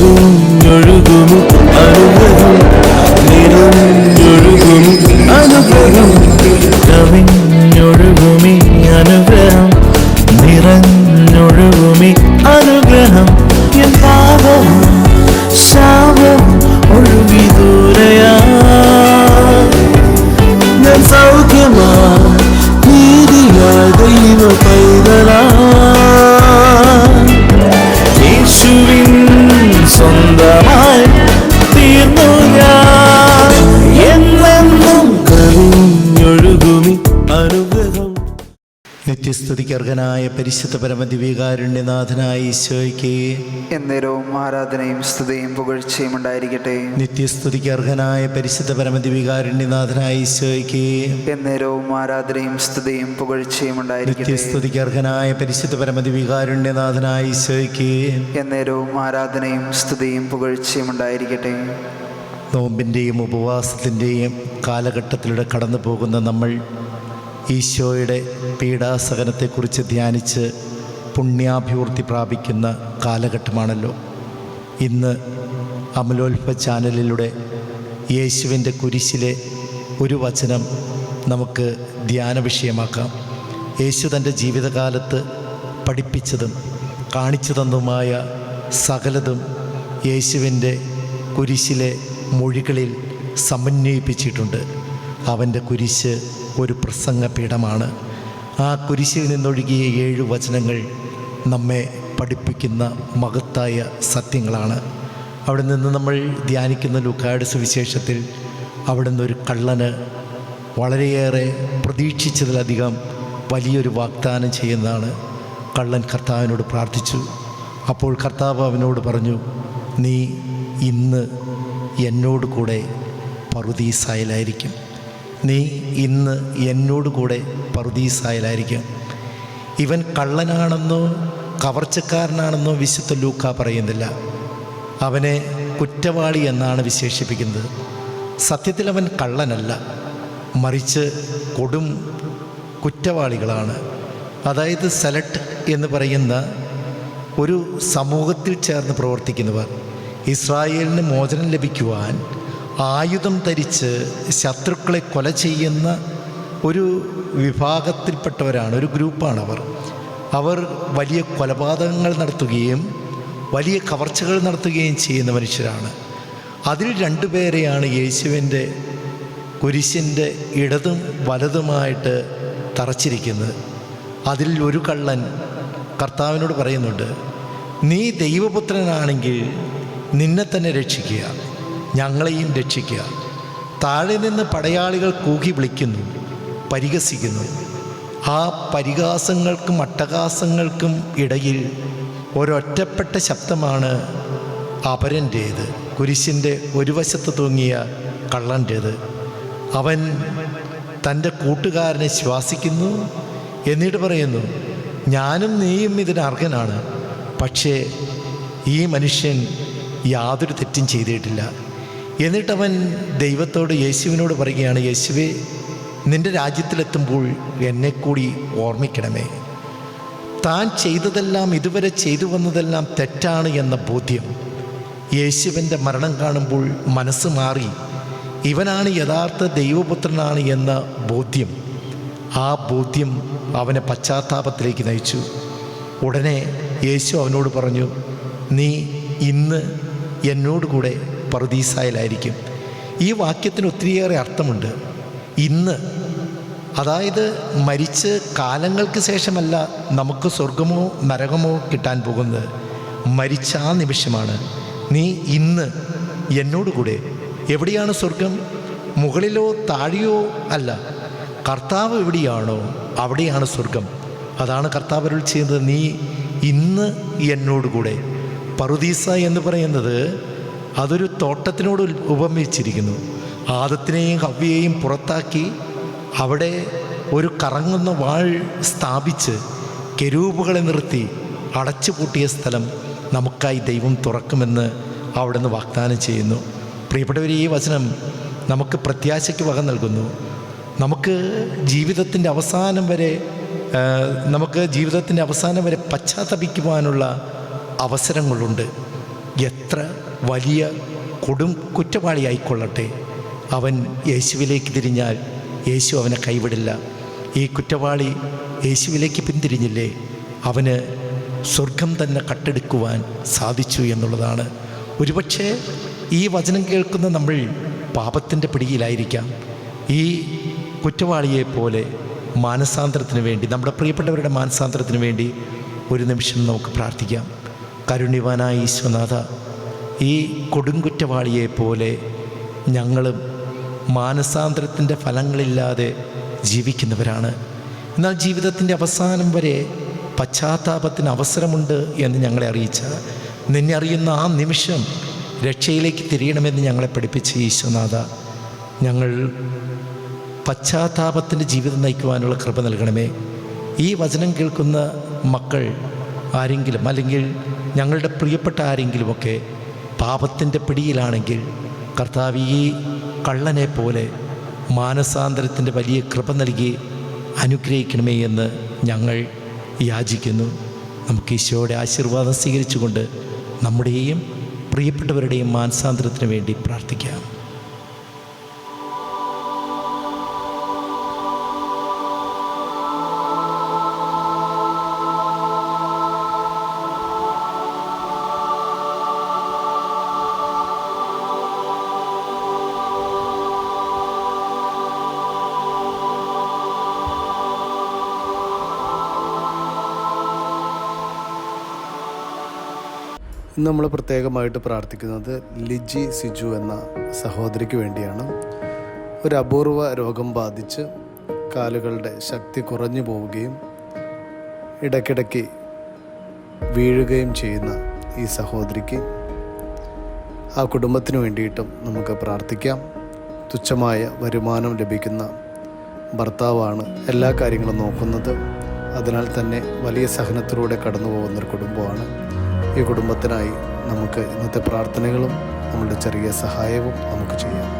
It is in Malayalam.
കവിഞ്ഞൊഴുകുമി അനുഗ്രഹം. നിറഞ്ഞൊഴുകുമി അനുഗ്രഹം. കവിഞ്ഞൊഴുകുമി അനുഗ്രഹം. നിത്യസ്തുതിക്ക് അർഹനായ പരിശുദ്ധ പരമദിവികാരുണ്യനാഥനായ ഈശോയ്ക്ക് എന്നേരവും ആരാധനയും സ്തുതിയും പുകഴ്ചയും ഉണ്ടായിരിക്കട്ടെ. നിത്യസ്തുതിക്ക് അർഹനായ പരിശുദ്ധ പരമദിവികാരുണ്യനാഥനായ ഈശോയ്ക്ക് എന്നേരവും ആരാധനയും സ്തുതിയും പുകഴ്ചയും ഉണ്ടായിരിക്കട്ടെ. നിത്യസ്തുതിക്ക് അർഹനായ പരിശുദ്ധ പരമദിവികാരുണ്യനാഥനായ ഈശോയ്ക്ക് എന്നേരവും ആരാധനയും സ്തുതിയും പുകഴ്ചയും ഉണ്ടായിരിക്കട്ടെ. നോമ്പിന്റെയും ഉപവാസത്തിന്റെയും കാലഘട്ടത്തിലൂടെ കടന്നു പോകുന്ന നമ്മൾ ഈശോയുടെ പീഡാസഹനത്തെക്കുറിച്ച് ധ്യാനിച്ച് പുണ്യാഭിവൃദ്ധി പ്രാപിക്കുന്ന കാലഘട്ടമാണല്ലോ. ഇന്ന് അമലോത്ഭ ചാനലിലൂടെ യേശുവിന്റെ കുരിശിലെ ഒരു വചനം നമുക്ക് ധ്യാന വിഷയമാക്കാം. യേശു തന്റെ ജീവിതകാലത്ത് പഠിപ്പിച്ചതും കാണിച്ചു തന്നതുമായ സകലതും യേശുവിന്റെ കുരിശിലെ മൊഴികളിൽ സമന്വയിപ്പിച്ചിട്ടുണ്ട്. അവന്റെ കുരിശ് ഒരു പ്രസംഗപീഠമാണ്. ആ കുരിശിൽ നിന്നൊഴുകിയ ഏഴ് വചനങ്ങൾ നമ്മെ പഠിപ്പിക്കുന്ന മഹത്തായ സത്യങ്ങളാണ്. അവിടെ നിന്ന് നമ്മൾ ധ്യാനിക്കുന്ന ലുക്കായുടെ സുവിശേഷത്തിൽ അവിടെ നിന്നൊരു കള്ളന് വളരെയേറെ പ്രതീക്ഷിച്ചതിലധികം വലിയൊരു വാഗ്ദാനം ചെയ്യുന്നതാണ്. കള്ളൻ കർത്താവിനോട് പ്രാർത്ഥിച്ചു. അപ്പോൾ കർത്താവ് അവനോട് പറഞ്ഞു നീ ഇന്ന് എന്നോട് കൂടെ പറുദീസായാലായിരിക്കും. നീ ഇന്ന് എന്നോട് കൂടെ പറുദീസായാലായിരിക്കും ഇവൻ കള്ളനാണെന്നോ കവർച്ചക്കാരനാണെന്നോ വിശുദ്ധ ലൂക്ക പറയുന്നില്ല. അവനെ കുറ്റവാളി എന്നാണ് വിശേഷിപ്പിക്കുന്നത്. സത്യത്തിൽ അവൻ കള്ളനല്ല. മറിച്ച് കൊടും കുറ്റവാളികളാണ്. അതായത് സെലക്ട് എന്ന് പറയുന്ന ഒരു സമൂഹത്തിൽ ചേർന്ന് പ്രവർത്തിക്കുന്നവർ. ഇസ്രായേലിന് മോചനം ലഭിക്കുവാൻ ആയുധം ധരിച്ച് ശത്രുക്കളെ കൊല ചെയ്യുന്ന ഒരു വിഭാഗത്തിൽപ്പെട്ടവരാണ് ഒരു ഗ്രൂപ്പാണവർ അവർ. വലിയ കൊലപാതകങ്ങൾ നടത്തുകയും വലിയ കവർച്ചകൾ നടത്തുകയും ചെയ്യുന്ന മനുഷ്യരാണ്. അതിൽ രണ്ടുപേരെയാണ് യേശുവിന്റെ കുരിശിന്റെ ഇടതും വലതുമായിട്ട് തറച്ചിരിക്കുന്നത്. അതിൽ ഒരു കള്ളൻ കർത്താവിനോട് പറയുന്നുണ്ട് നീ ദൈവപുത്രനാണെങ്കിൽ നിന്നെ തന്നെ രക്ഷിക്കുക. ഞങ്ങളെയും രക്ഷിക്കുക. താഴെ നിന്ന് പടയാളികൾ കൂകി വിളിക്കുന്നു പരിഹസിക്കുന്നു. ആ പരിഹാസങ്ങൾക്കും അട്ടഹാസങ്ങൾക്കും ഇടയിൽ ഒരൊറ്റപ്പെട്ട ശബ്ദമാണ് അപരന്റേത്. കുരിശിന്റെ ഒരു വശത്ത് തൂങ്ങിയ കള്ളന്റേത്. അവൻ തന്റെ കൂട്ടുകാരനെ ശ്വാസിക്കുന്നു എന്നിട്ട് പറയുന്നു ഞാനും നീയും ഇതിന് അർഹനാണ്. പക്ഷേ ഈ മനുഷ്യൻ യാതൊരു തെറ്റും ചെയ്തിട്ടില്ല. എന്നിട്ടവൻ ദൈവത്തോട് യേശുവിനോട് പറയുകയാണ് യേശുവേ നിന്റെ രാജ്യത്തിലെത്തുമ്പോൾ എന്നെ കൂടി ഓർമ്മിക്കണമേ. താൻ ചെയ്തതെല്ലാം ഇതുവരെ ചെയ്തു വന്നതെല്ലാം തെറ്റാണ് എന്ന ബോധ്യം. യേശുവിന്റെ മരണം കാണുമ്പോൾ മനസ്സ് മാറി ഇവനാണ് യഥാർത്ഥ ദൈവപുത്രനാണ് എന്ന ബോധ്യം. ആ ബോധ്യം അവനെ പശ്ചാത്താപത്തിലേക്ക് നയിച്ചു. ഉടനെ യേശു അവനോട് പറഞ്ഞു നീ ഇന്ന് എന്നോട് കൂടെ പറുദീസായിലായിരിക്കും ഈ വാക്യത്തിന് ഒത്തിരിയേറെ അർത്ഥമുണ്ട്. ഇന്ന് അതായത് മരിച്ച് കാലങ്ങൾക്ക് ശേഷമല്ല നമുക്ക് സ്വർഗമോ നരകമോ കിട്ടാൻ പോകുന്നത്. മരിച്ച ആ നിമിഷമാണ്. നീ ഇന്ന് എന്നോടുകൂടെ എവിടെയാണ് സ്വർഗം? മുകളിലോ താഴെയോ അല്ല. കർത്താവ് എവിടെയാണോ അവിടെയാണ് സ്വർഗം. അതാണ് കർത്താവ് ചെയ്യുന്നത്. നീ ഇന്ന് എന്നോടുകൂടെ. പറുദീസ എന്ന് പറയുന്നത് അതൊരു തോട്ടത്തിനോട് ഉപമിച്ചിരിക്കുന്നു. ആദത്തിനെയും ഹവ്യയെയും പുറത്താക്കി അവിടെ ഒരു കറങ്ങുന്ന വാൾ സ്ഥാപിച്ച് കെരൂപുകളെ നിർത്തി അടച്ചുപൂട്ടിയ സ്ഥലം നമുക്കായി ദൈവം തുറക്കുമെന്ന് അവിടുന്ന് വാഗ്ദാനം ചെയ്യുന്നു. പ്രിയപ്പെട്ടവർ ഈ വചനം നമുക്ക് പ്രത്യാശയ്ക്ക് വക നൽകുന്നു. നമുക്ക് ജീവിതത്തിന്റെ അവസാനം വരെ നമുക്ക് ജീവിതത്തിന്റെ അവസാനം വരെ പശ്ചാത്തപിക്കുവാനുള്ള അവസരങ്ങളുണ്ട്. എത്ര വലിയ കൊടും കുറ്റവാളിയായിക്കൊള്ളട്ടെ. അവൻ യേശുവിലേക്ക് തിരിഞ്ഞാൽ യേശു അവനെ കൈവിടില്ല. ഈ കുറ്റവാളി യേശുവിലേക്ക് പിന്തിരിഞ്ഞില്ലേ? അവന് സ്വർഗം തന്നെ കട്ടെടുക്കുവാൻ സാധിച്ചു എന്നുള്ളതാണ്. ഒരുപക്ഷെ ഈ വചനം കേൾക്കുന്ന നമ്മൾ പാപത്തിന്റെ പിടിയിലായിരിക്കാം. ഈ കുറ്റവാളിയെ പോലെ മാനസാന്തരത്തിന് വേണ്ടി നമ്മുടെ പ്രിയപ്പെട്ടവരുടെ മാനസാന്തരത്തിന് വേണ്ടി ഒരു നിമിഷം നമുക്ക് പ്രാർത്ഥിക്കാം. കരുണ്യവാനായ ഈശ്വനാഥ ഈ കൊടുങ്കുറ്റവാളിയെ പോലെ ഞങ്ങളും മാനസാന്തരത്തിന്റെ ഫലങ്ങളില്ലാതെ ജീവിക്കുന്നവരാണ്. എന്നാൽ ജീവിതത്തിന്റെ അവസാനം വരെ പശ്ചാത്താപത്തിന് അവസരമുണ്ട് എന്ന് ഞങ്ങളെ അറിയിച്ച നിന്നെ അറിയുന്ന ആ നിമിഷം രക്ഷയിലേക്ക് തിരിയണമെന്ന് ഞങ്ങളെ പഠിപ്പിച്ച ഈശ്വനാഥ ഞങ്ങൾ പശ്ചാത്താപത്തിന്റെ ജീവിതം നയിക്കുവാനുള്ള കൃപ നൽകണമേ. ഈ വചനം കേൾക്കുന്ന മക്കൾ ആരെങ്കിലും അല്ലെങ്കിൽ ഞങ്ങളുടെ പ്രിയപ്പെട്ട ആരെങ്കിലുമൊക്കെ പാപത്തിന്റെ പിടിയിലാണെങ്കിൽ കർത്താവ് ഈ കള്ളനെ പോലെ മാനസാന്തരത്തിന്റെ വലിയ കൃപ നൽകി അനുഗ്രഹിക്കണമേ എന്ന് ഞങ്ങൾ യാചിക്കുന്നു. നമുക്ക് ഈശോയുടെ ആശീർവാദം സ്വീകരിച്ചുകൊണ്ട് നമ്മുടെയും പ്രിയപ്പെട്ടവരുടെയും മാനസാന്തരത്തിന് വേണ്ടി പ്രാർത്ഥിക്കാം. ഇന്ന് നമ്മൾ പ്രത്യേകമായിട്ട് പ്രാർത്ഥിക്കുന്നത് ലിജി സിജു എന്ന സഹോദരിക്ക് വേണ്ടിയാണ്. ഒരു അപൂർവ രോഗം ബാധിച്ച് കാലുകളുടെ ശക്തി കുറഞ്ഞു പോവുകയും ഇടയ്ക്കിടയ്ക്ക് വീഴുകയും ചെയ്യുന്ന ഈ സഹോദരിക്ക് ആ കുടുംബത്തിന് വേണ്ടിയിട്ടും നമുക്ക് പ്രാർത്ഥിക്കാം. തുച്ഛമായ വരുമാനം ലഭിക്കുന്ന ഭർത്താവാണ് എല്ലാ കാര്യങ്ങളും നോക്കുന്നത്. അതിനാൽ തന്നെ വലിയ സഹനത്തിലൂടെ കടന്നു പോകുന്നൊരു കുടുംബമാണ്. ഈ കുടുംബത്തിനായി നമുക്ക് ഇന്നത്തെ പ്രാർത്ഥനകളും നമ്മളുടെ ചെറിയ സഹായവും നമുക്ക് ചെയ്യാം.